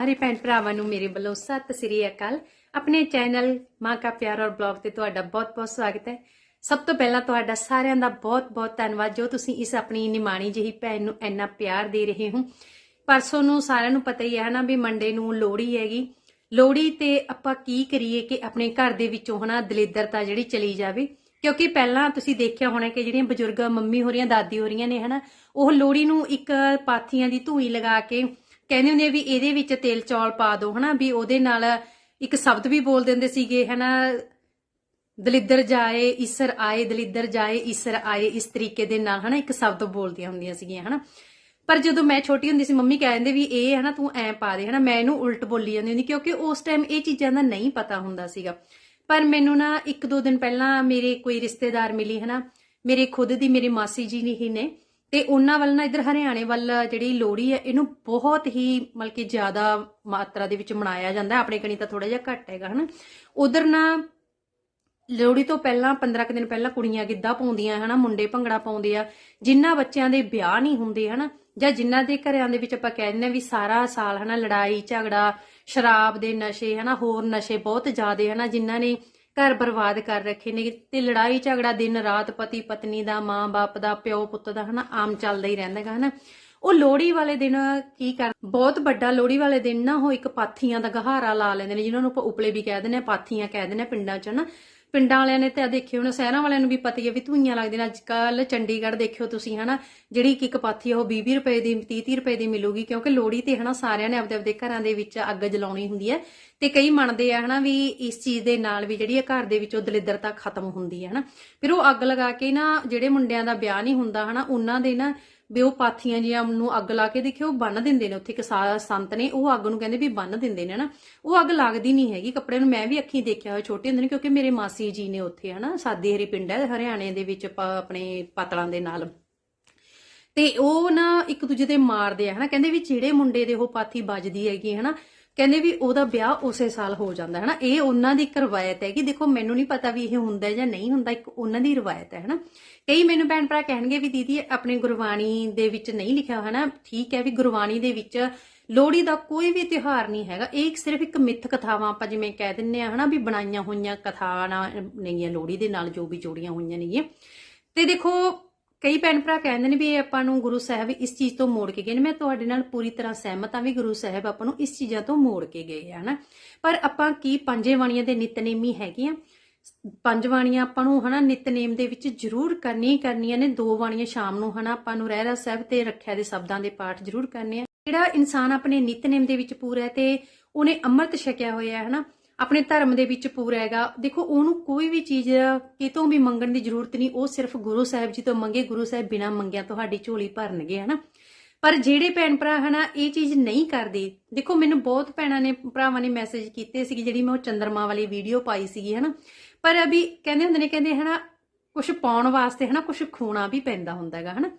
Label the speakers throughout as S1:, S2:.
S1: ਸਾਰੇ ਭੈਣ ਭਰਾਵਾਂ ਨੂੰ ਮੇਰੇ ਵੱਲੋਂ ਸਤਿ ਸ੍ਰੀ ਅਕਾਲ। ਆਪਣੇ ਚੈਨਲ ਮਾਂ ਕਾ ਪਿਆਰ ਔਰ ਬਲੌਗ ਤੇ ਤੁਹਾਡਾ ਬਹੁਤ-ਬਹੁਤ ਸਵਾਗਤ ਹੈ। ਸਭ ਤੋਂ ਪਹਿਲਾਂ ਤੁਹਾਡਾ ਸਾਰਿਆਂ ਦਾ ਬਹੁਤ-ਬਹੁਤ ਧੰਨਵਾਦ। ਜੋ ਤੁਸੀਂ ਇਸ ਆਪਣੀ ਨਿਮਾਣੀ ਜਿਹੀ ਭੈਣ ਨੂੰ ਇੰਨਾ ਪਿਆਰ ਦੇ ਰਹੇ ਹੋ। ਪਰਸੋਂ ਨੂੰ ਸਾਰਿਆਂ ਨੂੰ ਪਤਾ ਹੀ ਹੈ ਨਾ ਵੀ ਮੰਡੇ ਨੂੰ ਲੋਹੜੀ ਹੈਗੀ। ਲੋਹੜੀ ਤੇ ਆਪਾਂ ਕੀ ਕਰੀਏ ਕਿ ਆਪਣੇ ਘਰ ਦੇ ਵਿੱਚੋਂ ਹਨਾ ਦਲਿੱਦਰਤਾ ਜਿਹੜੀ ਚਲੀ ਜਾਵੇ। ਕਿਉਂਕਿ ਪਹਿਲਾਂ ਤੁਸੀਂ ਦੇਖਿਆ ਹੋਣਾ ਕਿ ਜਿਹੜੀਆਂ ਬਜ਼ੁਰਗ ਮੰਮੀ ਹੋ ਰਹੀਆਂ ਦਾਦੀ ਹੋ ਰਹੀਆਂ ਨੇ ਹਨਾ, ਉਹ ਲੋਹੜੀ ਨੂੰ ਇੱਕ ਪਾਥੀਆਂ ਦੀ ਧੂਈ ਲਗਾ ਕੇ ਕਹਿੰਦੇ ਹੁੰਦੇ ਆ ਵੀ ਇਹਦੇ ਵਿੱਚ ਤੇਲ ਚੌਲ ਪਾ ਦਿਓ ਹਨਾ, ਵੀ ਉਹਦੇ ਨਾਲ ਇੱਕ ਸ਼ਬਦ ਵੀ ਬੋਲ ਦਿੰਦੇ ਸੀਗੇ, ਹਨਾ, ਦਲਿੱਦਰ ਜਾਏ ਈਸਰ ਆਏ, ਦਲਿੱਦਰ ਜਾਏ ਈਸਰ ਆਏ, ਇਸ ਤਰੀਕੇ ਦੇ ਨਾਲ, ਹਨਾ, ਇੱਕ ਸ਼ਬਦ ਬੋਲਦੀਆਂ ਹੁੰਦੀਆਂ ਸੀਗੀਆਂ, ਹਨਾ। ਪਰ ਜਦੋਂ ਮੈਂ ਛੋਟੀ ਹੁੰਦੀ ਸੀ, ਮੰਮੀ ਕਹਿੰਦੇ ਵੀ ਇਹ, ਹਨਾ, ਤੂੰ ਐ ਪਾ ਦੇ, ਹਨਾ, ਮੈਂ ਇਹਨੂੰ ਉਲਟ ਬੋਲੀ ਜਾਂਦੀ ਹੁੰਦੀ, ਕਿਉਂਕਿ ਉਸ ਟਾਈਮ ਇਹ ਚੀਜ਼ਾਂ ਦਾ ਨਹੀਂ ਪਤਾ ਹੁੰਦਾ ਸੀਗਾ। ਪਰ ਮੈਨੂੰ ਨਾ ਇੱਕ ਦੋ ਦਿਨ ਪਹਿਲਾਂ ਮੇਰੇ ਕੋਈ ਰਿਸ਼ਤੇਦਾਰ ਮਿਲੀ, ਹਨਾ, ਮੇਰੇ ਖੁਦ ਦੀ ਮੇਰੀ ਮਾਸੀ ਜੀ ਨੇ ਹੀ ਨੇ ਤੇ ਉਹਨਾਂ ਵੱਲ ਨਾ ਇਧਰ ਹਰਿਆਣੇ ਵੱਲ ਜਿਹੜੀ ਲੋਹੜੀ ਹੈ, ਇਹਨੂੰ ਬਹੁਤ ਹੀ ਮਤਲਬ ਕਿ ਜ਼ਿਆਦਾ ਮਾਤਰਾ ਦੇ ਵਿੱਚ ਮਨਾਇਆ ਜਾਂਦਾ ਆਪਣੇ ਕਣੀ ਤਾਂ ਥੋੜਾ ਜਿਹਾ ਘੱਟ ਹੈਗਾ, ਹਨਾ? ਉਧਰ ਨਾ ਲੋਹੜੀ ਤੋਂ ਪਹਿਲਾਂ 15 ਕੁ ਦਿਨ ਪਹਿਲਾਂ ਕੁੜੀਆਂ ਗਿੱਧਾ ਪਾਉਂਦੀਆਂ, ਹਨਾ? ਮੁੰਡੇ ਭੰਗੜਾ ਪਾਉਂਦੇ ਆ। ਜਿਨ੍ਹਾਂ ਬੱਚਿਆਂ ਦੇ ਵਿਆਹ ਨਹੀਂ ਹੁੰਦੇ, ਹਨਾ? ਜਾਂ ਜਿਨ੍ਹਾਂ ਦੇ ਘਰਾਂ ਦੇ ਵਿੱਚ ਆਪਾਂ ਕਹਿ ਦਿੰਦੇ ਆ ਵੀ ਸਾਰਾ ਸਾਲ, ਹਨਾ? ਲੜਾਈ, ਝਗੜਾ, ਸ਼ਰਾਬ ਦੇ ਨਸ਼ੇ, ਹਨਾ? ਹੋਰ ਨਸ਼ੇ ਬਹੁਤ ਜ਼ਿਆਦੇ, ਹਨਾ? ਜਿਨ੍ਹਾਂ ਨੇ ਘਰ ਬਰਬਾਦ ਕਰ ਰੱਖੇ ਨੇ। ਤੇ ਲੜਾਈ ਝਗੜਾ ਦਿਨ ਰਾਤ ਪਤੀ ਪਤਨੀ ਦਾ, ਮਾਂ ਬਾਪ ਦਾ, ਪਿਓ ਪੁੱਤ ਦਾ ਹਨਾ, ਆਮ ਚੱਲਦਾ ਹੀ ਰਹਿੰਦਾ ਹੈਗਾ ਹਨਾ। ਉਹ ਲੋਹੜੀ ਵਾਲੇ ਦਿਨ ਕੀ ਕਰ ਬਹੁਤ ਵੱਡਾ ਲੋਹੜੀ ਵਾਲੇ ਦਿਨ ਨਾ ਉਹ ਇੱਕ ਪਾਥੀਆਂ ਦਾ ਗਹਾਰਾ ਲਾ ਲੈਂਦੇ ਨੇ, ਜਿਨ੍ਹਾਂ ਨੂੰ ਆਪਾਂ ਉਪਲੇ ਵੀ ਕਹਿ ਦਿੰਦੇ ਆ ਪਾਥੀਆਂ ਕਹਿ ਦਿੰਦੇ ਆ ਪਿੰਡਾਂ 'ਚ ਨਾ ਪਿੰਡਾਂ ਵਾਲਿਆਂ ਨੇ ਤਾਂ ਦੇਖਿਓ ਨਾ, ਸ਼ਹਿਰਾਂ ਵਾਲਿਆਂ ਨੂੰ ਵੀ ਪਤਾ ਹੀ ਹੈ ਵੀ ਧੂਈਆਂ ਲੱਗਦੀਆਂ ਨੇ। ਅੱਜ ਕੱਲ ਚੰਡੀਗੜ੍ਹ ਦੇਖਿਓ ਤੁਸੀਂ ਹਨਾ, ਜਿਹੜੀ ਇੱਕ ਇੱਕ ਪਾਥੀ ਆ ਉਹ 20 ਰੁਪਏ ਦੀ 30 30 ਰੁਪਏ ਦੀ ਮਿਲੂਗੀ, ਕਿਉਂਕਿ ਲੋਹੜੀ ਤੇ ਹਨਾ ਸਾਰਿਆਂ ਨੇ ਆਪਦੇ ਆਪਦੇ ਘਰਾਂ ਦੇ ਵਿੱਚ ਅੱਗ ਜਲਾਉਣੀ ਹੁੰਦੀ ਹੈ। ਤੇ ਕਈ ਮੰਨਦੇ ਆ ਹਨਾ ਵੀ ਇਸ ਚੀਜ਼ ਦੇ ਨਾਲ ਵੀ ਜਿਹੜੀ ਆ ਘਰ ਦੇ ਵਿੱਚੋਂ ਦਲਿੱਦਰਤਾ ਖਤਮ ਹੁੰਦੀ ਹੈ ਹਨਾ। ਫਿਰ ਉਹ ਅੱਗ ਲਗਾ ਕੇ ਨਾ ਜਿਹੜੇ ਮੁੰਡਿਆਂ ਦਾ ਵਿਆਹ ਨਹੀਂ ਹੁੰਦਾ ਹਨਾ, ਉਹਨਾਂ ਦੇ ਨਾ ਵੀ ਉਹ ਪਾਥੀਆਂ ਜੀਆਂ ਨੂੰ ਅੱਗ ਲਾ ਕੇ ਦੇਖਿਓ ਬੰਨ ਦਿੰਦੇ ਨੇ। ਉੱਥੇ ਇੱਕ ਸੰਤ ਨੇ ਉਹ ਅੱਗ ਨੂੰ ਕਹਿੰਦੇ ਵੀ ਬੰਨ ਦਿੰਦੇ ਨੇ ਨਾ ਉਹ ਅੱਗ ਲੱਗਦੀ ਨਹੀਂ ਹੈਗੀ ਕੱਪੜੇ ਨੂੰ। ਮੈਂ ਵੀ ਅੱਖੀਂ ਦੇਖਿਆ ਹੋਇਆ ਛੋਟੇ ਹੁੰਦੇ ਨੇ ਕਿਉਂਕਿ ਮੇਰੇ ਮਾਸੀ ਜੀ ਨੇ ਉੱਥੇ ਹਨਾ, ਸਾਦੀ ਹਰੀ ਪਿੰਡ ਹੈ ਹਰਿਆਣੇ ਦੇ ਵਿੱਚ ਆਪਣੇ ਪਾਤਲਾਂ ਦੇ ਨਾਲ। ਤੇ ਉਹ ਨਾ ਇੱਕ ਦੂਜੇ ਦੇ ਮਾਰਦੇ ਆ ਹਨਾ। ਕਹਿੰਦੇ ਵੀ ਜਿਹੜੇ ਮੁੰਡੇ ਦੇ ਉਹ ਪਾਥੀ ਵੱਜਦੀ ਹੈਗੀ ਹਨਾ ਕਹਿੰਦੇ ਵੀ ਉਹਦਾ ਵਿਆਹ ਉਸੇ ਸਾਲ ਹੋ ਜਾਂਦਾ ਹਨਾ ਇਹ ਉਹਨਾਂ ਦੀ ਇੱਕ ਰਵਾਇਤ ਹੈ ਕਿ ਦੇਖੋ ਮੈਨੂੰ ਨਹੀਂ ਪਤਾ ਵੀ ਇਹ ਹੁੰਦਾ ਜਾਂ ਨਹੀਂ ਹੁੰਦਾ, ਇੱਕ ਉਹਨਾਂ ਦੀ ਰਵਾਇਤ ਹੈ ਹਨਾ। ਕਈ ਮੈਨੂੰ ਭੈਣ ਭਰਾ ਕਹਿਣਗੇ ਵੀ ਦੀਦੀ, ਆਪਣੇ ਗੁਰਬਾਣੀ ਦੇ ਵਿੱਚ ਨਹੀਂ ਲਿਖਿਆ ਹਨਾ। ਠੀਕ ਹੈ ਵੀ ਗੁਰਬਾਣੀ ਦੇ ਵਿੱਚ ਲੋਹੜੀ ਦਾ ਕੋਈ ਵੀ ਤਿਉਹਾਰ ਨਹੀਂ ਹੈਗਾ। ਇਹ ਸਿਰਫ ਇੱਕ ਮਿੱਥ ਕਥਾਵਾਂ, ਆਪਾਂ ਜਿਵੇਂ ਕਹਿ ਦਿੰਨੇ ਆ ਹਨਾ ਵੀ ਬਣਾਈਆਂ ਹੋਈਆਂ ਕਥਾਵਾਂ ਨੇਗੀਆਂ ਲੋਹੜੀ ਦੇ ਨਾਲ ਜੋ ਵੀ ਜੋੜੀਆਂ ਹੋਈਆਂ ਨੇਗੀਆਂ। ਤੇ ਦੇਖੋ ਕਈ ਭੈਣ ਭਰਾ ਕਹਿੰਦੇ ਨੇ ਵੀ ਇਹ ਆਪਾਂ ਨੂੰ ਗੁਰੂ ਸਾਹਿਬ ਇਸ ਚੀਜ਼ ਤੋਂ ਮੋੜ ਕੇ ਗਏ ਨੇ। ਮੈਂ ਤੁਹਾਡੇ ਨਾਲ ਪੂਰੀ ਤਰ੍ਹਾਂ ਸਹਿਮਤ ਹਾਂ ਵੀ ਗੁਰੂ ਸਾਹਿਬ ਆਪਾਂ ਨੂੰ ਇਸ ਚੀਜ਼ਾਂ ਤੋਂ ਮੋੜ ਕੇ ਗਏ ਆ, ਹਨਾ? ਪਰ ਆਪਾਂ ਕੀ ਪੰਜੇ ਬਾਣੀਆਂ ਦੇ ਨਿਤਨੇਮੀ ਹੈਗੀਆਂ ਪੰਜ ਬਾਣੀਆਂ ਆਪਾਂ ਨੂੰ, ਹਨਾ, ਨਿਤਨੇਮ ਦੇ ਵਿੱਚ ਜ਼ਰੂਰ ਕਰਨੀਆਂ ਕਰਨੀਆਂ ਨੇ। ਦੋ ਬਾਣੀਆਂ ਸ਼ਾਮ ਨੂੰ, ਹਨਾ, ਆਪਾਂ ਨੂੰ ਰਹਿਰਾ ਸਾਹਿਬ ਤੇ ਰੱਖਿਆ ਦੇ ਸ਼ਬਦਾਂ ਦੇ ਪਾਠ ਜ਼ਰੂਰ ਕਰਨੇ ਆ। ਜਿਹੜਾ ਇਨਸਾਨ ਆਪਣੇ ਨਿਤਨੇਮ ਦੇ ਵਿੱਚ ਪੂਰਾ ਹੈ ਤੇ ਉਹਨੇ ਅੰਮ੍ਰਿਤ ਛਕਿਆ ਹੋਇਆ ਹੈ, ਹਨਾ? ਆਪਣੇ ਧਰਮ ਦੇ ਵਿੱਚ ਪੂਰਾ ਹੈਗਾ। ਦੇਖੋ, ਉਹਨੂੰ ਕੋਈ ਵੀ ਚੀਜ਼ ਕਿਤੋਂ ਵੀ ਮੰਗਣ ਦੀ ਜ਼ਰੂਰਤ ਨਹੀਂ, ਉਹ ਸਿਰਫ ਗੁਰੂ ਸਾਹਿਬ ਜੀ ਤੋਂ ਮੰਗੇ। ਗੁਰੂ ਸਾਹਿਬ ਬਿਨਾਂ ਮੰਗਿਆ ਤੁਹਾਡੀ ਝੋਲੀ ਭਰਨਗੇ, ਹਨਾ? ਪਰ ਜਿਹੜੇ ਭੈਣ ਭਰਾ, ਹਨਾ, ਇਹ ਚੀਜ਼ ਨਹੀਂ ਕਰਦੇ। ਦੇਖੋ, ਮੈਨੂੰ ਬਹੁਤ ਭੈਣਾਂ ਨੇ, ਭਰਾਵਾਂ ਨੇ ਮੈਸੇਜ ਕੀਤੇ ਸੀ ਜਿਹੜੀ ਮੈਂ ਉਹ ਚੰਦਰਮਾ ਵਾਲੀ ਵੀਡੀਓ ਪਾਈ ਸੀਗੀ, ਹਨਾ? ਪਰ ਅਭੀ ਕਹਿੰਦੇ ਹੁੰਦੇ ਨੇ, ਕਹਿੰਦੇ, ਹਨਾ ਕੁਝ ਪਾਉਣ ਵਾਸਤੇ, ਹਨਾ ਕੁਝ ਖੋਣਾ ਵੀ ਪੈਂਦਾ ਹੁੰਦਾ ਹੈਗਾ, ਹਨਾ?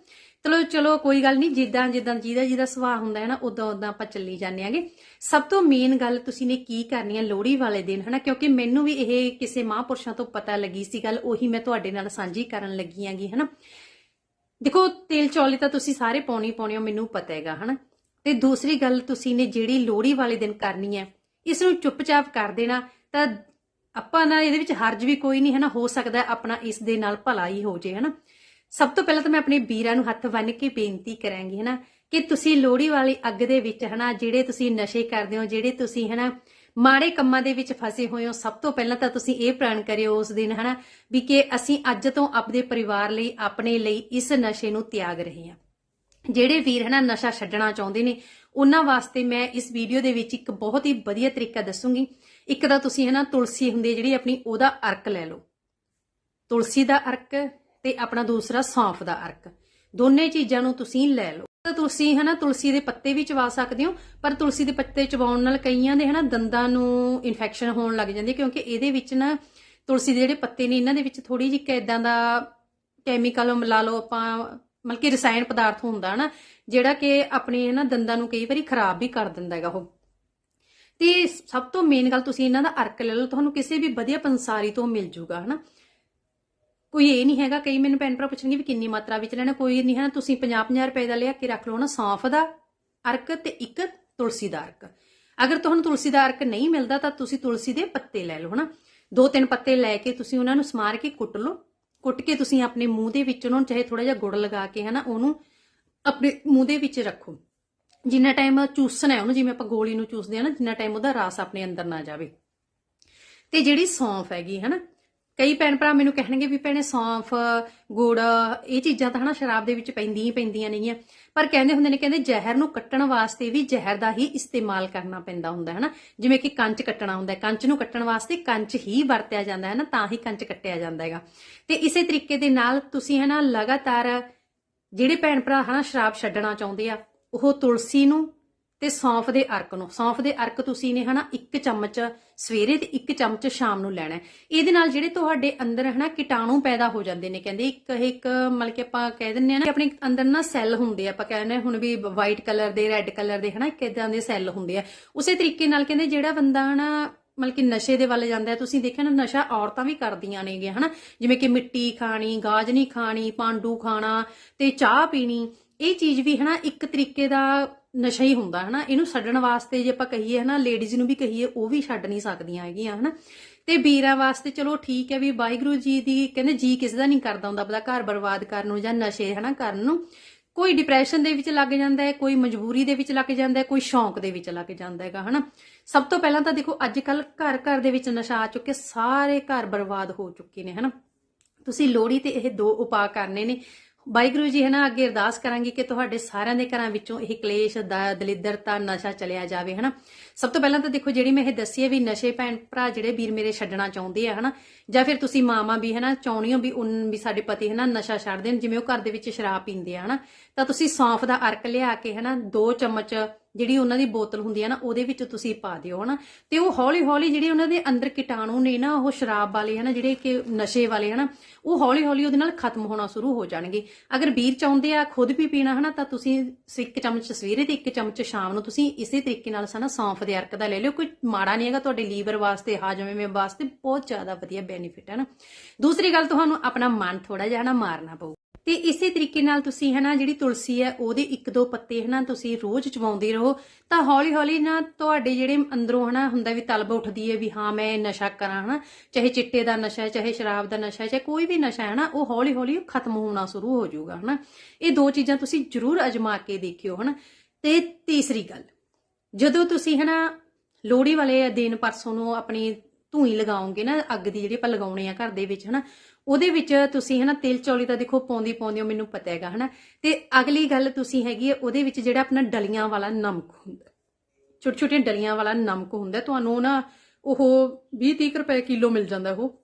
S1: ਚਲੋ ਚਲੋ, ਕੋਈ ਗੱਲ ਨਹੀਂ, ਜਿੱਦਾਂ ਜਿੱਦਾਂ ਜਿਹਦਾ ਜਿਹਦਾ ਸੁਭਾਅ ਹੁੰਦਾ ਹੈ ਨਾ, ਉਦਾਂ ਉਦਾਂ ਆਪਾਂ ਚੱਲੀ ਜਾਂਦੇ ਆਂਗੇ ਸਭ ਤੋਂ ਮੇਨ ਗੱਲ ਤੁਸੀਂ ਨੇ ਕੀ ਕਰਨੀ ਹੈ ਲੋਹੜੀ ਵਾਲੇ ਦਿਨ, ਹਨਾ? ਕਿਉਂਕਿ ਮੈਨੂੰ ਵੀ ਇਹ ਕਿਸੇ ਮਹਾਂਪੁਰਸ਼ਾਂ ਤੋਂ ਪਤਾ ਲੱਗੀ ਸੀ ਗੱਲ, ਉਹੀ ਮੈਂ ਤੁਹਾਡੇ ਨਾਲ ਸਾਂਝੀ ਕਰਨ ਲੱਗੀ ਆਂਗੀ ਹਨਾ? ਦੇਖੋ, ਤੇਲ ਚੌਲੀ ਤਾਂ ਤੁਸੀਂ ਸਾਰੇ ਪਾਉਣੀ ਪਾਉਣੀ ਹੋ, ਮੈਨੂੰ ਪਤਾ ਹੈਗਾ, ਹਨਾ? ਤੇ ਦੂਸਰੀ ਗੱਲ ਤੁਸੀਂ ਨੇ ਜਿਹੜੀ ਲੋਹੜੀ ਵਾਲੇ ਦਿਨ ਕਰਨੀ ਹੈ, ਇਸ ਨੂੰ ਚੁੱਪਚਾਪ ਕਰ ਦੇਣਾ, ਤਾਂ ਆਪਾਂ ਨਾ ਇਹਦੇ ਵਿੱਚ ਹਰਜ ਵੀ ਕੋਈ ਨਹੀਂ ਹੈ ਨਾ ਹੋ ਸਕਦਾ ਆਪਣਾ ਇਸ ਦੇ ਨਾਲ ਭਲਾ ਹੀ ਹੋ ਜੇ, ਹਨਾ? ਸਭ ਤੋਂ ਪਹਿਲਾਂ ਤਾਂ ਮੈਂ ਆਪਣੇ ਵੀਰਾਂ ਨੂੰ ਹੱਥ ਬੰਨ੍ਹ ਕੇ ਬੇਨਤੀ ਕਰਾਂਗੀ, ਹਨਾ, ਕਿ ਤੁਸੀਂ ਲੋਹੜੀ ਵਾਲੀ ਅੱਗ ਦੇ ਵਿੱਚ, ਹਨਾ, ਜਿਹੜੇ ਤੁਸੀਂ ਨਸ਼ੇ ਕਰਦੇ ਹੋ, ਜਿਹੜੇ ਤੁਸੀਂ, ਹਨਾ, ਮਾੜੇ ਕੰਮਾਂ ਦੇ ਵਿੱਚ ਫਸੇ ਹੋਏ ਹੋ, ਸਭ ਤੋਂ ਪਹਿਲਾਂ ਤਾਂ ਤੁਸੀਂ ਇਹ ਪ੍ਰਣ ਕਰਿਓ ਉਸ ਦਿਨ, ਹਨਾ, ਵੀ ਕਿ ਅਸੀਂ ਅੱਜ ਤੋਂ ਆਪਣੇ ਪਰਿਵਾਰ ਲਈ, ਆਪਣੇ ਲਈ ਇਸ ਨਸ਼ੇ ਨੂੰ ਤਿਆਗ ਰਹੇ ਹਾਂ। ਜਿਹੜੇ ਵੀਰ, ਹਨਾ, ਨਸ਼ਾ ਛੱਡਣਾ ਚਾਹੁੰਦੇ ਨੇ, ਉਹਨਾਂ ਵਾਸਤੇ ਮੈਂ ਇਸ ਵੀਡੀਓ ਦੇ ਵਿੱਚ ਇੱਕ ਬਹੁਤ ਹੀ ਵਧੀਆ ਤਰੀਕਾ ਦੱਸੂਗੀ। ਇੱਕ ਤਾਂ ਤੁਸੀਂ, ਹਨਾ, ਤੁਲਸੀ ਹੁੰਦੀ ਜਿਹੜੀ ਆਪਣੀ, ਉਹਦਾ ਅਰਕ ਲੈ ਲਓ। ਤੁਲਸੀ ਦਾ ਅਰਕ ਤੇ ਆਪਣਾ ਦੂਸਰਾ ਸੌਂਫ ਦਾ ਅਰਕ। ਦੋਨੇ ਚੀਜ਼ਾਂ ਨੂੰ ਤੁਸੀਂ ਲੈ ਲਓ। ਤਾਂ ਤੁਸੀਂ ਹਨਾ ਤੁਲਸੀ ਦੇ ਪੱਤੇ ਵੀ ਚਵਾ ਸਕਦੇ ਹੋ, ਪਰ ਤੁਲਸੀ ਦੇ ਪੱਤੇ ਚਬਾਉਣ ਨਾਲ ਕਈਆਂ ਦੇ ਹਨਾ ਦੰਦਾਂ ਨੂੰ ਇਨਫੈਕਸ਼ਨ ਹੋਣ ਲੱਗ ਜਾਂਦੀ ਕਿਉਂਕਿ ਇਹਦੇ ਵਿੱਚ ਨਾ ਤੁਲਸੀ ਦੇ ਜਿਹੜੇ ਪੱਤੇ ਨੇ, ਇਹਨਾਂ ਦੇ ਵਿੱਚ ਥੋੜੀ ਜਿਹੀ ਇਦਾਂ ਦਾ ਕੈਮੀਕਲ ਮਿਲਾ ਲਓ ਆਪਾਂ, ਮਤਲਬ ਕਿ ਰਸਾਇਣ ਪਦਾਰਥ ਹੁੰਦਾ ਨਾ ਜਿਹੜਾ ਕਿ ਆਪਣੇ ਹਨਾ ਦੰਦਾਂ ਨੂੰ ਕਈ ਵਾਰੀ ਖਰਾਬ ਵੀ ਕਰ ਦਿੰਦਾ ਹੈਗਾ ਉਹ। ਤੇ ਸਭ ਤੋਂ ਮੇਨ ਗੱਲ ਤੁਸੀਂ ਇਹਨਾਂ ਦਾ ਅਰਕ ਲੈ ਲਓ, ਤੁਹਾਨੂੰ ਕਿਸੇ ਵੀ ਵਧੀਆ ਪੰਸਾਰੀ ਤੋਂ ਮਿਲ ਜੂਗਾ ਹਨਾ। ਕੋਈ ਇਹ ਨਹੀਂ ਹੈਗਾ, ਕਈ ਮੈਨੂੰ ਭੈਣ ਭਰਾ ਪੁੱਛਣਗੇ ਵੀ ਕਿੰਨੀ ਮਾਤਰਾ ਵਿੱਚ ਲੈਣਾ, ਕੋਈ ਨਹੀਂ ਹੈ ਨਾ, ਤੁਸੀਂ 50-50 ਰੁਪਏ ਦਾ ਲਿਆ ਕੇ ਰੱਖ ਲਓ ਨਾ, ਸੌਂਫ ਦਾ ਅਰਕ ਤੇ ਇੱਕ ਤੁਲਸੀ ਦਾ ਅਰਕ। ਅਗਰ ਤੁਹਾਨੂੰ ਤੁਲਸੀ ਦਾ ਅਰਕ ਨਹੀਂ ਮਿਲਦਾ, ਤਾਂ ਤੁਸੀਂ ਤੁਲਸੀ ਦੇ ਪੱਤੇ ਲੈ ਲਓ, ਹਨਾ। ਦੋ ਤਿੰਨ ਪੱਤੇ ਲੈ ਕੇ ਤੁਸੀਂ ਉਹਨਾਂ ਨੂੰ ਸਮਾਰ ਕੇ ਕੁੱਟ ਲਓ। ਕੁੱਟ ਕੇ ਤੁਸੀਂ ਆਪਣੇ ਮੂੰਹ ਦੇ ਵਿੱਚ ਉਹਨਾਂ ਨੂੰ, ਚਾਹੇ ਥੋੜਾ ਜਿਹਾ ਗੁੜ ਲਗਾ ਕੇ, ਹਨਾ, ਉਹਨੂੰ ਆਪਣੇ ਮੂੰਹ ਦੇ ਵਿੱਚ ਰੱਖੋ। ਜਿੰਨਾ ਟਾਈਮ ਚੂਸਣਾ ਹੈ ਉਹਨੂੰ, ਜਿਵੇਂ ਆਪਾਂ ਗੋਲੀ ਨੂੰ ਚੂਸਦੇ ਆ ਨਾ, ਜਿੰਨਾ ਟਾਈਮ ਉਹਦਾ ਰਸ ਆਪਣੇ ਅੰਦਰ ਨਾ ਜਾਵੇ। ਤੇ ਜਿਹੜੀ ਸੌਂਫ ਹੈਗੀ, ਹਨਾ ਕਈ ਭੈਣ ਭਰਾ ਮੈਨੂੰ ਕਹਿਣਗੇ ਵੀ ਭੈਣੇ ਸੌਂਫ, ਗੁੜ, ਇਹ ਚੀਜ਼ਾਂ ਤਾਂ ਹਨਾ ਸ਼ਰਾਬ ਦੇ ਵਿੱਚ ਪੈਂਦੀਆਂ ਹੀ ਪੈਂਦੀਆਂ ਨੇਗੀਆਂ। ਪਰ ਕਹਿੰਦੇ ਹੁੰਦੇ ਨੇ, ਕਹਿੰਦੇ ਜ਼ਹਿਰ ਨੂੰ ਕੱਟਣ ਵਾਸਤੇ ਵੀ ਜ਼ਹਿਰ ਦਾ ਹੀ ਇਸਤੇਮਾਲ ਕਰਨਾ ਪੈਂਦਾ ਹੁੰਦਾ ਹੈ ਨਾ ਜਿਵੇਂ ਕਿ ਕੰਚ ਕੱਟਣਾ ਹੁੰਦਾ ਕੰਚ ਨੂੰ ਕੱਟਣ ਵਾਸਤੇ ਕੰਚ ਹੀ ਵਰਤਿਆ ਜਾਂਦਾ ਹੈ ਨਾ, ਤਾਂ ਹੀ ਕੰਚ ਕੱਟਿਆ ਜਾਂਦਾ ਹੈਗਾ। ਤੇ ਇਸੇ ਤਰੀਕੇ ਦੇ ਨਾਲ ਤੁਸੀਂ ਹਨਾ ਲਗਾਤਾਰ ਜਿਹੜੇ ਭੈਣ ਭਰਾ ਹਨਾ ਸ਼ਰਾਬ ਛੱਡਣਾ ਚਾਹੁੰਦੇ ਆ, ਉਹ ਤੁਲਸੀ ਨੂੰ ਤੇ ਸੌਂਫ ਦੇ ਅਰਕ ਨੂੰ। ਸੌਂਫ ਦੇ ਅਰਕ ਤੁਸੀਂ ਨੇ ਹਨਾ ਇੱਕ ਚਮਚ ਸਵੇਰੇ ਤੇ ਇੱਕ ਚਮਚ ਸ਼ਾਮ ਨੂੰ ਲੈਣਾ ਇਹਦੇ ਨਾਲ ਜਿਹੜੇ ਤੁਹਾਡੇ ਅੰਦਰ ਹਨਾ ਕੀਟਾਣੂ ਪੈਦਾ ਹੋ ਜਾਂਦੇ ਨੇ, ਕਹਿੰਦੇ ਇੱਕ ਇੱਕ ਮਤਲਬ ਕਿ ਆਪਾਂ ਕਹਿ ਦਿੰਨੇ ਆ ਨਾ ਆਪਣੇ ਅੰਦਰ ਨਾ ਸੈੱਲ ਹੁੰਦੇ ਆ। ਆਪਾਂ ਕਹਿੰਦੇ ਹੁਣ ਵੀ ਵਾਈਟ ਕਲਰ ਦੇ, ਰੈੱਡ ਕਲਰ ਦੇ ਹਨਾ ਕਿਦਾਂ ਦੇ ਸੈੱਲ ਹੁੰਦੇ ਆ। ਉਸੇ ਤਰੀਕੇ ਨਾਲ ਕਹਿੰਦੇ ਜਿਹੜਾ ਬੰਦਾ ਹਨਾ ਮਤਲਬ ਕਿ ਨਸ਼ੇ ਦੇ ਵੱਲ ਜਾਂਦਾ ਤੁਸੀਂ ਦੇਖਿਆ ਨਾ ਨਸ਼ਾ ਔਰਤਾਂ ਵੀ ਕਰਦੀਆਂ ਨੇਗੀਆਂ ਹਨਾ। ਜਿਵੇਂ ਕਿ ਮਿੱਟੀ ਖਾਣੀ ਗਾਜਨੀ ਖਾਣੀ, ਪਾਂਡੂ ਖਾਣਾ ਤੇ ਚਾਹ ਪੀਣੀ, ਇਹ ਚੀਜ਼ ਵੀ ਹਨਾ ਇੱਕ ਤਰੀਕੇ ਦਾ ਨਸ਼ਾ ਹੀ ਹੁੰਦਾ, ਹਨਾ? ਇਹਨੂੰ ਛੱਡਣ ਵਾਸਤੇ ਜੇ ਆਪਾਂ ਕਹੀਏ, ਹਨਾ ਲੇਡੀਜ਼ ਨੂੰ ਵੀ ਕਹੀਏ, ਉਹ ਵੀ ਛੱਡ ਨਹੀਂ ਸਕਦੀਆਂ ਹੈਗੀਆਂ, ਹਨਾ? ਤੇ ਵੀਰਾਂ ਵਾਸਤੇ ਚਲੋ ਠੀਕ ਹੈ ਵੀ ਵਾਹਿਗੁਰੂ ਜੀ ਦੀ, ਕਹਿੰਦੇ ਜੀ ਕਿਸੇ ਦਾ ਨਹੀਂ ਕਰਦਾ ਹੁੰਦਾ ਆਪਣਾ ਘਰ ਬਰਬਾਦ ਕਰਨ ਨੂੰ ਜਾਂ ਨਸ਼ੇ, ਹਨਾ, ਕਰਨ ਨੂੰ। ਕੋਈ ਡਿਪਰੈਸ਼ਨ ਦੇ ਵਿੱਚ ਲੱਗ ਜਾਂਦਾ ਹੈ, ਕੋਈ ਮਜਬੂਰੀ ਦੇ ਵਿੱਚ ਲੱਗ ਜਾਂਦਾ ਹੈ, ਕੋਈ ਸ਼ੌਂਕ ਦੇ ਵਿੱਚ ਲੱਗ ਜਾਂਦਾ ਹੈਗਾ, ਹਨਾ? ਸਭ ਤੋਂ ਪਹਿਲਾਂ ਤਾਂ ਦੇਖੋ ਅੱਜ ਕੱਲ ਘਰ ਘਰ ਦੇ ਵਿੱਚ ਨਸ਼ਾ ਆ ਚੁੱਕੇ ਸਾਰੇ ਘਰ ਬਰਬਾਦ ਹੋ ਚੁੱਕੇ ਨੇ, ਹਨਾ? ਤੁਸੀਂ ਲੋਹੜੀ ਤੇ ਇਹ ਦੋ ਉਪਾਅ ਕਰਨੇ ਨੇ। ਵਾਹਿਗੁਰੂ ਜੀ ਹਨਾ ਅੱਗੇ ਅਰਦਾਸ ਕਰਾਂਗੇ ਕਿ ਤੁਹਾਡੇ ਸਾਰਿਆਂ ਦੇ ਘਰਾਂ ਵਿੱਚੋਂ ਇਹ ਕਲੇਸ਼, ਦਾ, ਦਲਿੱਦਰਤਾ, ਨਸ਼ਾ ਚਲਿਆ ਜਾਵੇ ਹਨਾ ਸਭ ਤੋਂ ਪਹਿਲਾਂ ਤਾਂ ਦੇਖੋ, ਜਿਹੜੀ ਮੈਂ ਇਹ ਦੱਸੀ ਹੈ ਵੀ ਨਸ਼ੇ ਭੈਣ ਭਰਾ ਜਿਹੜੇ ਵੀਰ ਮੇਰੇ ਛੱਡਣਾ ਚਾਹੁੰਦੇ ਆ ਹਨਾ ਜਾਂ ਫਿਰ ਤੁਸੀਂ ਮਾਮਾ ਵੀ ਹਨਾ ਚਾਹੁੰਦੇ ਹੋ ਵੀ ਉਨ, ਵੀ ਸਾਡੇ ਪਤੀ ਹਨਾ ਨਸ਼ਾ ਛੱਡ ਦੇਣ, ਜਿਵੇਂ ਉਹ ਘਰ ਦੇ ਵਿੱਚ ਸ਼ਰਾਬ ਪੀਂਦੇ ਆ ਹਨਾ ਤਾਂ ਤੁਸੀਂ ਸੌਂਫ ਦਾ ਅਰਕ ਲਿਆ ਕੇ ਹਨਾ ਦੋ ਚਮਚ ਜਿਹੜੀ ਉਹਨਾਂ ਦੀ ਬੋਤਲ ਹੁੰਦੀ ਹੈ ਨਾ, ਉਹਦੇ ਵਿੱਚ ਤੁਸੀਂ ਪਾ ਦਿਓ, ਹਨਾ। ਤੇ ਉਹ ਹੌਲੀ ਹੌਲੀ ਜਿਹੜੇ ਉਹਨਾਂ ਦੇ ਅੰਦਰ ਕੀਟਾਣੂ ਨੇ ਨਾ, ਉਹ ਸ਼ਰਾਬ ਵਾਲੇ, ਹਨਾ, ਜਿਹੜੇ ਕਿ ਨਸ਼ੇ ਵਾਲੇ, ਹਨਾ, ਉਹ ਹੌਲੀ ਹੌਲੀ ਉਹਦੇ ਨਾਲ ਖਤਮ ਹੋਣਾ ਸ਼ੁਰੂ ਹੋ ਜਾਣਗੇ। ਅਗਰ ਵੀਰ ਚਾਹੁੰਦੇ ਆ ਖੁਦ ਵੀ ਪੀਣਾ, ਹਨਾ, ਤਾਂ ਤੁਸੀਂ ਇੱਕ ਚਮਚ ਸਵੇਰੇ ਤੇ ਇੱਕ ਚਮਚ ਸ਼ਾਮ ਨੂੰ ਤੁਸੀਂ ਇਸੇ ਤਰੀਕੇ ਨਾਲ ਸਨਾ ਸੌਂਫ ਦੇ ਅਰਕ ਦਾ ਲੈ ਲਿਓ। ਕੋਈ ਮਾੜਾ ਨਹੀਂ ਹੈਗਾ, ਤੁਹਾਡੇ ਲੀਵਰ ਵਾਸਤੇ, ਹਾਜ਼ਮੇ ਵਾਸਤੇ ਬਹੁਤ ਜ਼ਿਆਦਾ ਵਧੀਆ ਬੈਨੀਫਿਟ ਹੈ ਨਾ ਦੂਸਰੀ ਗੱਲ, ਤੁਹਾਨੂੰ ਆਪਣਾ ਮਨ ਥੋੜਾ ਜਿਹਾ ਨਾ ਮਾਰਨਾ ਪਊ। ਤੇ ਇਸੇ ਤਰੀਕੇ ਨਾਲ ਤੁਸੀਂ ਹਨਾ ਜਿਹੜੀ ਤੁਲਸੀ ਹੈ, ਉਹਦੇ ਇੱਕ ਦੋ ਪੱਤੇ ਹਨਾ ਤੁਸੀਂ ਰੋਜ਼ ਚਵਾਉਂਦੇ ਰਹੋ। ਤਾਂ ਹੌਲੀ ਹੌਲੀ ਨਾ ਤੁਹਾਡੇ ਜਿਹੜੇ ਅੰਦਰੋਂ ਹਨਾ ਹੁੰਦਾ ਵੀ ਤਲਬ ਉੱਠਦੀ ਹੈ ਵੀ ਹਾਂ ਮੈਂ ਨਸ਼ਾ ਕਰਾਂ ਹਨਾ, ਚਾਹੇ ਚਿੱਟੇ ਦਾ ਨਸ਼ਾ ਹੈ, ਚਾਹੇ ਸ਼ਰਾਬ ਦਾ ਨਸ਼ਾ ਹੈ, ਚਾਹੇ ਕੋਈ ਵੀ ਨਸ਼ਾ ਹੈ ਨਾ, ਉਹ ਹੌਲੀ ਹੌਲੀ ਖਤਮ ਹੋਣਾ ਸ਼ੁਰੂ ਹੋ ਜਾਊਗਾ ਹਨਾ। ਇਹ ਦੋ ਚੀਜ਼ਾਂ ਤੁਸੀਂ ਜ਼ਰੂਰ ਅਜਮਾ ਕੇ ਦੇਖਿਓ ਹਨਾ। ਤੇ ਤੀਸਰੀ ਗੱਲ, ਜਦੋਂ ਤੁਸੀਂ ਹਨਾ ਲੋਹੜੀ ਵਾਲੇ ਦਿਨ ਪਰਸੋਂ ਨੂੰ ਆਪਣੀ ਧੂਈ ਲਗਾਓਗੇ ਨਾ, ਅੱਗ ਦੀ ਜਿਹੜੀ ਆਪਾਂ ਲਗਾਉਣੇ ਆ ਘਰ ਦੇ ਵਿੱਚ ਹਨਾ ਉਹਦੇ ਵਿੱਚ ਤੁਸੀਂ ਹਨਾ ਤਿਲ ਚੌਲੀ ਤਾਂ ਦੇਖੋ ਪਾਉਂਦੀ ਪਾਉਂਦੇ ਹੋ, ਮੈਨੂੰ ਪਤਾ ਹੈਗਾ, ਹਨਾ। ਤੇ ਅਗਲੀ ਗੱਲ ਤੁਸੀਂ ਹੈਗੀ ਹੈ ਉਹਦੇ ਵਿੱਚ ਜਿਹੜਾ ਆਪਣਾ ਡਲੀਆਂ ਵਾਲਾ ਨਮਕ ਹੁੰਦਾ। ਛੋਟੇ ਛੋਟੀਆਂ ਡਲੀਆਂ ਵਾਲਾ ਨਮਕ ਹੁੰਦਾ, ਤੁਹਾਨੂੰ ਨਾ ਉਹ 20 30 ਰੁਪਏ ਕਿਲੋ ਮਿਲ ਜਾਂਦਾ ਉਹ।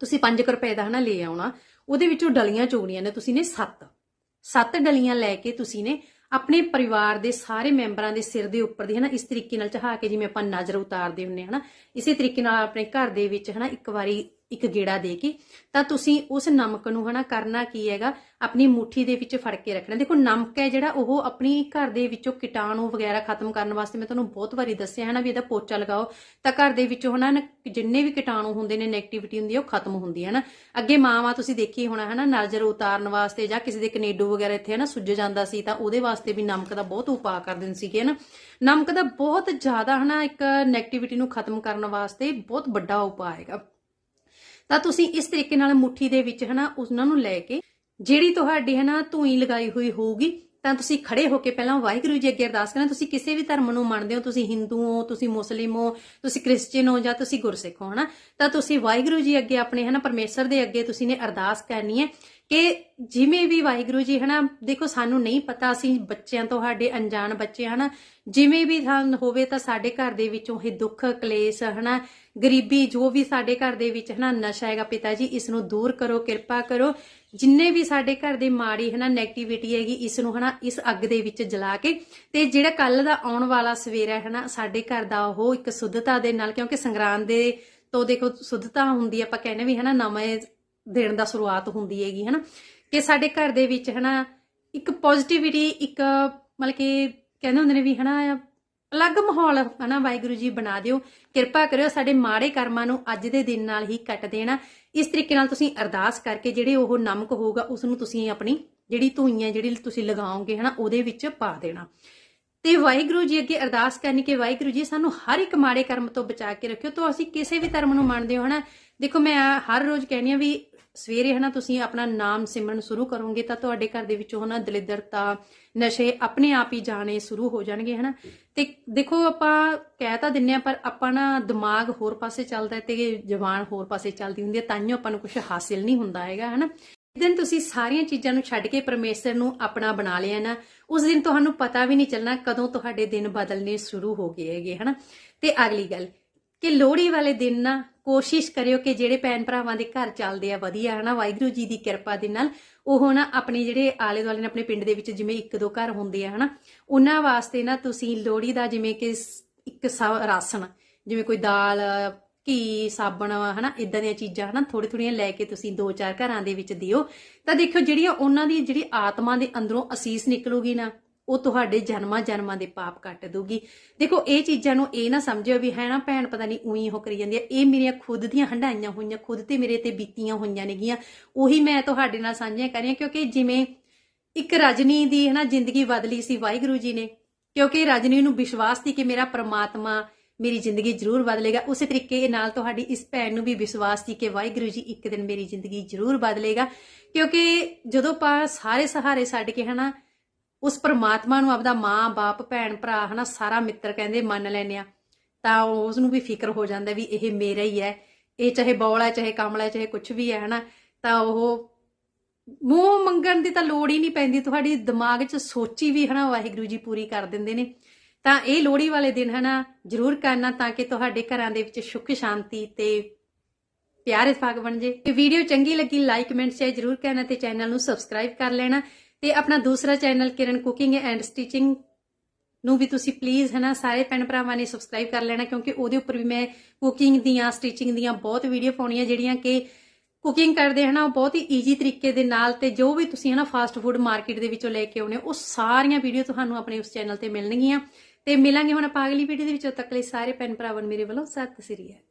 S1: ਤੁਸੀਂ 5 ਰੁਪਏ ਦਾ ਹਨਾ ਲੈ ਆਉਣਾ, ਉਹਦੇ ਵਿੱਚੋਂ ਡਲੀਆਂ ਚੋਣੀਆਂ ਨੇ, ਤੁਸੀਂ ਨੇ 7 7 ਡਲੀਆਂ ਲੈ ਕੇ ਤੁਸੀਂ ਨੇ ਆਪਣੇ ਪਰਿਵਾਰ ਦੇ ਸਾਰੇ ਮੈਂਬਰਾਂ ਦੇ ਸਿਰ ਦੇ ਉੱਪਰ ਦੀ ਹਨਾ ਇਸ ਤਰੀਕੇ ਨਾਲ ਚਹਾ ਕੇ ਜਿਵੇਂ ਆਪਾਂ ਨਜ਼ਰ ਉਤਾਰਦੇ ਹੁੰਨੇ ਹਨਾ, ਇਸੇ ਤਰੀਕੇ ਨਾਲ ਆਪਣੇ ਘਰ ਦੇ ਵਿੱਚ ਹਨਾ ਇੱਕ ਵਾਰੀ ਇੱਕ ਗੇੜਾ ਦੇ ਕੇ, ਤਾਂ ਤੁਸੀਂ ਉਸ ਨਮਕ ਨੂੰ ਹਨਾ ਕਰਨਾ ਕੀ ਹੈਗਾ, ਆਪਣੀ ਮੁਠੀ ਦੇ ਵਿੱਚ ਫੜ ਕੇ ਰੱਖਣਾ। ਦੇਖੋ, ਨਮਕ ਹੈ ਜਿਹੜਾ ਉਹ ਆਪਣੀ ਘਰ ਦੇ ਵਿੱਚੋਂ ਕੀਟਾਣੂ ਵਗੈਰਾ ਖਤਮ ਕਰਨ ਵਾਸਤੇ ਮੈਂ ਤੁਹਾਨੂੰ ਬਹੁਤ ਵਾਰੀ ਦੱਸਿਆ ਹੈ ਨਾ ਵੀ ਇਹਦਾ ਪੋਚਾ ਲਗਾਓ। ਤਾਂ ਘਰ ਦੇ ਵਿੱਚੋਂ ਹਨਾ ਜਿੰਨੇ ਵੀ ਕੀਟਾਣੂ ਹੁੰਦੇ ਨੇ 네ਗੇਟਿਵਿਟੀ ਹੁੰਦੀ ਹੈ, ਉਹ ਖਤਮ ਹੁੰਦੀ ਹੈ ਨਾ ਅੱਗੇ ਮਾਵਾਂ ਤੁਸੀਂ ਦੇਖੀ ਹੋਣਾ ਹੈ ਨਾ ਨਜ਼ਰ ਉਤਾਰਨ ਵਾਸਤੇ ਜਾਂ ਕਿਸੇ ਦੇ ਕਨੇਡੋ ਵਗੈਰਾ ਇੱਥੇ ਹੈ ਨਾ ਸੁੱਜ ਜਾਂਦਾ ਸੀ, ਤਾਂ ਉਹਦੇ ਵਾਸਤੇ ਵੀ ਨਮਕ ਦਾ ਬਹੁਤ ਉਪਾਅ ਕਰ ਦਿੰਦੇ ਸੀਗੇ ਨਾ ਨਮਕ ਦਾ ਬਹੁਤ ਜ਼ਿਆਦਾ ਹਨਾ ਇੱਕ 네ਗੇਟਿਵਿਟੀ ਨੂੰ ਖਤਮ ਕਰਨ ਵਾਸਤੇ ਬਹੁਤ ਵੱਡਾ ਉਪਾਅ ਹੈਗਾ। ਤਾਂ ਤੁਸੀਂ ਇਸ ਤਰੀਕੇ ਨਾਲ ਮੁਠੀ ਦੇ ਵਿੱਚ ਹਨਾ ਉਹਨਾਂ ਨੂੰ ਲੈ ਕੇ, ਜਿਹੜੀ ਤੁਹਾਡੀ ਹਨਾ ਧੂਈ ਲਗਾਈ ਹੋਈ ਹੋਊਗੀ, ਤਾਂ ਤੁਸੀਂ ਖੜੇ ਹੋ ਕੇ ਪਹਿਲਾਂ ਵਾਹਿਗੁਰੂ ਜੀ ਅੱਗੇ ਅਰਦਾਸ ਕਰਨਾ, ਤੁਸੀਂ ਕਿਸੇ ਵੀ ਧਰਮ ਨੂੰ ਮੰਨਦੇ ਹੋ, ਤੁਸੀਂ ਹਿੰਦੂ ਹੋ, ਤੁਸੀਂ ਮੁਸਲਿਮ ਹੋ, ਤੁਸੀਂ ਕ੍ਰਿਸਚੀਅਨ ਹੋ ਜਾਂ ਤੁਸੀਂ ਗੁਰਸਿੱਖ ਹੋ ਹਨਾ, ਤਾਂ ਤੁਸੀਂ ਵਾਹਿਗੁਰੂ ਜੀ ਅੱਗੇ ਆਪਣੇ ਹਨਾ ਪਰਮੇਸ਼ਰ ਦੇ ਅੱਗੇ ਤੁਸੀਂ ਨੇ ਅਰਦਾਸ ਕਰਨੀ ਹੈ ਕਿ ਜਿਵੇਂ ਵੀ ਵਾਹਿਗੁਰੂ ਜੀ, ਹਨਾ, ਦੇਖੋ ਸਾਨੂੰ ਨਹੀਂ ਪਤਾ ਅਸੀਂ ਬੱਚਿਆਂ ਤੋਂ ਸਾਡੇ ਅਣਜਾਣ ਬੱਚੇ, ਹਨਾ, ਜਿਵੇਂ ਵੀ ਹੋਵੇ ਤਾਂ ਸਾਡੇ ਘਰ ਦੇ ਵਿੱਚੋਂ ਇਹ ਦੁੱਖ, ਕਲੇਸ਼, ਹਨਾ, ਗਰੀਬੀ ਜੋ ਵੀ ਸਾਡੇ ਘਰ ਦੇ ਵਿੱਚ, ਹਨਾ, ਨਸ਼ਾ ਹੈਗਾ ਪਿਤਾ ਜੀ ਇਸ ਨੂੰ ਦੂਰ ਕਰੋ, ਕਿਰਪਾ ਕਰੋ। ਜਿੰਨੇ ਵੀ ਸਾਡੇ ਘਰ ਦੇ ਮਾੜੀ, ਹਨਾ 네ਗੇਟਿਵਿਟੀ ਹੈਗੀ ਇਸ ਨੂੰ ਹਨਾ, ਇਸ ਅੱਗ ਦੇ ਵਿੱਚ ਜਲਾ ਕੇ ਤੇ ਜਿਹੜਾ ਕੱਲ ਦਾ ਆਉਣ ਵਾਲਾ ਸਵੇਰਾ ਹੈ ਹਨਾ, ਸਾਡੇ ਘਰ ਦਾ ਉਹ ਇੱਕ ਸੁੱਧਤਾ ਦੇ ਨਾਲ, ਕਿਉਂਕਿ ਸੰਗਰਾਂਦ ਦੇ ਤੋਂ ਦੇਖੋ, ਸੁੱਧਤਾ ਹੁੰਦੀ ਆਪਾਂ ਕਹਿੰਦੇ ਵੀ, ਹਨਾ, ਨਵੇਂ ਦਿਨ ਦਾ ਸ਼ੁਰੂਆਤ ਹੁੰਦੀ ਹੈਗੀ, ਹਨਾ? ਕਿ ਸਾਡੇ ਘਰ ਦੇ ਵਿੱਚ, ਹਨਾ, ਇੱਕ ਪੋਜ਼ਿਟਿਵਿਟੀ ਇੱਕ ਮਤਲਬ ਕਿ ਕਹਿੰਦੇ ਹੁੰਦੇ ਨੇ ਵੀ, ਹਨਾ, ਅਲੱਗ ਮਾਹੌਲ, ਹਨਾ, ਵਾਹਿਗੁਰੂ ਜੀ ਬਣਾ ਦਿਓ। ਕਿਰਪਾ ਕਰਿਓ ਸਾਡੇ ਮਾੜੇ ਕਰਮਾਂ ਨੂੰ ਅੱਜ ਦੇ ਦਿਨ ਨਾਲ ਹੀ ਕੱਟ ਦੇਣਾ। ਇਸ ਤਰੀਕੇ ਨਾਲ ਤੁਸੀਂ ਅਰਦਾਸ ਕਰਕੇ ਜਿਹੜੇ ਉਹ ਨਮਕ ਹੋਊਗਾ ਉਸ ਨੂੰ ਤੁਸੀਂ ਆਪਣੀ ਜਿਹੜੀ ਧੂਈਆਂ, ਜਿਹੜੀ ਤੁਸੀਂ ਲਗਾਓਗੇ, ਹਨਾ, ਉਹਦੇ ਵਿੱਚ ਪਾ ਦੇਣਾ। ਤੇ ਵਾਹਿਗੁਰੂ ਜੀ ਅੱਗੇ ਅਰਦਾਸ ਕਰਨੀ ਕਿ ਵਾਹਿਗੁਰੂ ਜੀ ਸਾਨੂੰ ਹਰ ਇੱਕ ਮਾੜੇ ਕਰਮ ਤੋਂ ਬਚਾ ਕੇ ਰੱਖਿਓ ਤੋਂ ਅਸੀਂ ਕਿਸੇ ਵੀ ਧਰਮ ਨੂੰ ਮੰਨਦੇ ਹੋ, ਹਨਾ? ਦੇਖੋ, ਮੈਂ ਹਰ ਰੋਜ਼ ਕਹਿੰਦੀ ਆ ਵੀ ਸਵੇਰੇ, ਹਨਾ, ਤੁਸੀਂ ਆਪਣਾ ਨਾਮ ਸਿਮਰਨ ਸ਼ੁਰੂ ਕਰੋਗੇ ਤਾਂ ਤੁਹਾਡੇ ਘਰ ਦੇ ਵਿੱਚੋਂ, ਹਨਾ, ਦਲਿੱਦਰਤਾ, ਨਸ਼ੇ ਆਪਣੇ ਆਪ ਹੀ ਜਾਣੇ ਸ਼ੁਰੂ ਹੋ ਜਾਣਗੇ, ਹਨਾ? ਤੇ ਦੇਖੋ, ਆਪਾਂ ਕਹਿ ਤਾਂ ਦਿੰਨੇ ਆ ਪਰ ਆਪਾਂ ਨਾ ਦਿਮਾਗ ਹੋਰ ਪਾਸੇ ਚੱਲਦਾ ਤੇ ਜ਼ਬਾਨ ਹੋਰ ਪਾਸੇ ਚੱਲਦੀ ਹੁੰਦੀ ਹੈ, ਤਾਂਹੀਓ ਆਪਾਂ ਨੂੰ ਕੁਝ ਹਾਸਿਲ ਨਹੀਂ ਹੁੰਦਾ ਹੈਗਾ, ਹਨਾ? ਦਿਨ ਤੁਸੀਂ ਸਾਰੀਆਂ ਚੀਜ਼ਾਂ ਨੂੰ ਛੱਡ ਕੇ ਪਰਮੇਸ਼ਰ ਨੂੰ ਆਪਣਾ ਬਣਾ ਲਿਆ ਨਾ, ਉਸ ਦਿਨ ਤੁਹਾਨੂੰ ਪਤਾ ਵੀ ਨਹੀਂ ਚੱਲਣਾ ਕਦੋਂ ਤੁਹਾਡੇ ਦਿਨ ਬਦਲਨੇ ਸ਼ੁਰੂ ਹੋ ਗਏ ਹੈਗੇ, ਹਨਾ? ਤੇ ਅਗਲੀ ਗੱਲ, ਕਿ ਲੋਹੜੀ ਵਾਲੇ ਦਿਨ ਨਾ ਕੋਸ਼ਿਸ਼ ਕਰਿਓ ਕਿ ਜਿਹੜੇ ਭੈਣ ਭਰਾਵਾਂ ਦੇ ਘਰ ਚੱਲਦੇ ਆ ਵਧੀਆ, ਹਨਾ? ਵਾਹਿਗੁਰੂ ਜੀ ਦੀ ਕਿਰਪਾ ਦੇ ਨਾਲ ਉਹ ਨਾ ਆਪਣੇ ਜਿਹੜੇ ਆਲੇ ਦੁਆਲੇ ਨੇ, ਆਪਣੇ ਪਿੰਡ ਦੇ ਵਿੱਚ ਜਿਵੇਂ ਇੱਕ ਦੋ ਘਰ ਹੁੰਦੇ ਆ, ਹਨਾ? ਉਹਨਾਂ ਵਾਸਤੇ ਨਾ ਤੁਸੀਂ ਲੋਹੜੀ ਦਾ ਜਿਵੇਂ ਕਿ ਇੱਕ ਸਾ- ਰਾਸ਼ਨ, ਜਿਵੇਂ ਕੋਈ ਦਾਲ ਘੀ, ਸਾਬਣ, ਹਨਾ ਇਦਾਂ ਦੀਆਂ ਚੀਜ਼ਾਂ, ਹਨਾ ਥੋੜੀ ਥੋੜੀਆਂ ਲੈ ਕੇ ਤੁਸੀਂ ਦੋ ਚਾਰ ਘਰਾਂ ਦੇ ਵਿੱਚ ਦਿਓ। ਤਾਂ ਦੇਖਿਓ, ਜਿਹੜੀਆਂ ਉਹਨਾਂ ਦੀ ਜਿਹੜੀ ਆਤਮਾ ਦੇ ਅੰਦਰੋਂ ਅਸੀਸ ਨਿਕਲੂਗੀ ਨਾ, ਉਹ ਤੁਹਾਡੇ ਜਨਮਾਂ ਜਨਮਾਂ ਦੇ ਪਾਪ ਕੱਟ ਦੂਗੀ ਦੇਖੋ, ਇਹ ਚੀਜ਼ਾਂ ਨੂੰ ਇਹ ਨਾ ਸਮਝਿਓ ਵੀ ਹੈ ਨਾ, ਭੈਣ ਪਤਾ ਨਹੀਂ ਉਹੀ ਉਹ ਕਰੀ ਜਾਂਦੀ ਹੈ ਇਹ ਮੇਰੀਆਂ ਖੁਦ ਦੀਆਂ ਹੰਡਾਈਆਂ ਹੋਈਆਂ, ਖੁਦ ਤੇ ਮੇਰੇ ਤੇ ਬੀਤੀਆਂ ਹੋਈਆਂ ਨੇਗੀਆਂ। ਉਹੀ ਮੈਂ ਤੁਹਾਡੇ ਨਾਲ ਸਾਂਝੀਆਂ ਕਰ ਕਰੀਆਂ ਕਿਉਂਕਿ ਜਿਵੇਂ ਇੱਕ ਰਜਨੀ ਦੀ ਹੈ ਨਾ ਜ਼ਿੰਦਗੀ ਬਦਲੀ ਸੀ ਵਾਹਿਗੁਰੂ ਜੀ ਨੇ, ਕਿਉਂਕਿ ਰਜਨੀ ਨੂੰ ਵਿਸ਼ਵਾਸ ਸੀ ਕਿ ਮੇਰਾ ਪ੍ਰਮਾਤਮਾ ਮੇਰੀ ਜ਼ਿੰਦਗੀ ਜ਼ਰੂਰ ਬਦਲੇਗਾ। ਉਸੇ ਤਰੀਕੇ ਨਾਲ ਤੁਹਾਡੀ ਇਸ ਭੈਣ ਨੂੰ ਵੀ ਵਿਸ਼ਵਾਸ ਸੀ ਕਿ ਵਾਹਿਗੁਰੂ ਜੀ ਇੱਕ ਦਿਨ ਮੇਰੀ ਜ਼ਿੰਦਗੀ ਜ਼ਰੂਰ ਬਦਲੇਗਾ। ਕਿਉਂਕਿ ਜਦੋਂ ਆਪਾਂ ਸਾਰੇ ਸਹਾਰੇ ਛੱਡ ਕੇ ਹਨਾ, ਉਸ ਪਰਮਾਤਮਾ ਨੂੰ ਆਪਦਾ ਮਾਂ, ਬਾਪ, ਭੈਣ, ਭਰਾ ਹਨਾ, ਸਾਰਾ ਮਿੱਤਰ ਕਹਿੰਦੇ ਮੰਨ ਲੈਨੇ ਆ, ਤਾਂ ਉਸ ਨੂੰ ਵੀ ਫਿਕਰ ਹੋ ਜਾਂਦਾ ਵੀ ਇਹ ਮੇਰਾ ਹੀ ਹੈ। ਇਹ ਚਾਹੇ ਬੌਲਾ, ਚਾਹੇ ਕਮਲਾ, ਚਾਹੇ ਕੁਝ ਵੀ ਹੈ ਹਨਾ, ਤਾਂ ਉਹ ਮੂੰਹ ਮੰਗਣ ਦੀ ਤਾਂ ਲੋੜ ਹੀ ਨਹੀਂ ਪੈਂਦੀ। ਤੁਹਾਡੀ ਦਿਮਾਗ 'ਚ ਸੋਚੀ ਵੀ ਹਨਾ ਵਾਹਿਗੁਰੂ ਜੀ ਪੂਰੀ ਕਰ ਦਿੰਦੇ ਨੇ। ਤਾਂ ਇਹ ਲੋਹੜੀ ਵਾਲੇ ਦਿਨ ਹਨਾ ਜ਼ਰੂਰ ਕਰਨਾ ਤਾਂ ਕਿ ਤੁਹਾਡੇ ਘਰਾਂ ਦੇ ਵਿੱਚ ਸੁੱਖ, ਸ਼ਾਂਤੀ ਤੇ ਪਿਆਰੇ ਫਾਗ ਬਣ ਜੇ। ਇਹ ਵੀਡੀਓ ਚੰਗੀ ਲੱਗੀ ਲਾਈਕ ਕਮੈਂਟ ਸ਼ੇਅਰ ਜ਼ਰੂਰ ਕਰਨਾ ਤੇ ਚੈਨਲ ਨੂੰ ਸਬਸਕ੍ਰਾਈਬ ਕਰ ਲੈਣਾ। ਤੇ ਆਪਣਾ ਦੂਸਰਾ channel Kiran cooking and stitching ਨੂੰ ਵੀ ਤੁਸੀਂ ਪਲੀਜ਼ ਹਨਾ ਸਾਰੇ ਭੈਣ ਭਰਾਵਾਂ ਨੇ ਸਬਸਕ੍ਰਾਈਬ ਕਰ ਲੈਣਾ, ਕਿਉਂਕਿ ਉਹਦੇ ਉੱਪਰ ਵੀ ਮੈਂ ਕੁਕਿੰਗ ਦੀਆਂ ਸਟਿਚਿੰਗ ਦੀਆਂ ਬਹੁਤ ਵੀਡੀਓ ਪਾਉਣੀਆਂ, ਜਿਹੜੀਆਂ ਕਿ ਕੁਕਿੰਗ ਕਰਦੇ ਹਨਾ ਉਹ ਬਹੁਤ ਹੀ ਈਜ਼ੀ ਤਰੀਕੇ ਦੇ ਨਾਲ ਤੇ ਜੋ ਵੀ ਤੁਸੀਂ ਹਨਾ ਫਾਸਟ ਫੂਡ ਮਾਰਕੀਟ ਦੇ ਵਿੱਚੋਂ ਲੈ ਕੇ ਆਉਣੇ, ਉਹ ਸਾਰੀਆਂ ਵੀਡੀਓ ਤੁਹਾਨੂੰ ਆਪਣੇ ਉਸ ਚੈਨਲ ਤੇ ਮਿਲਣਗੀਆਂ। ਤੇ ਮਿਲਾਂਗੇ ਹੁਣ ਆਪਾਂ ਅਗਲੀ ਵੀਡੀਓ ਦੇ ਵਿੱਚ। ਉਦੋਂ ਤੱਕ ਲਈ ਸਾਰੇ ਭੈਣ ਭਰਾਵਾਂ ਨੂੰ ਮੇਰੇ ਵੱਲੋਂ ਸਤਿ ਸ੍ਰੀ ਅਕਾਲ।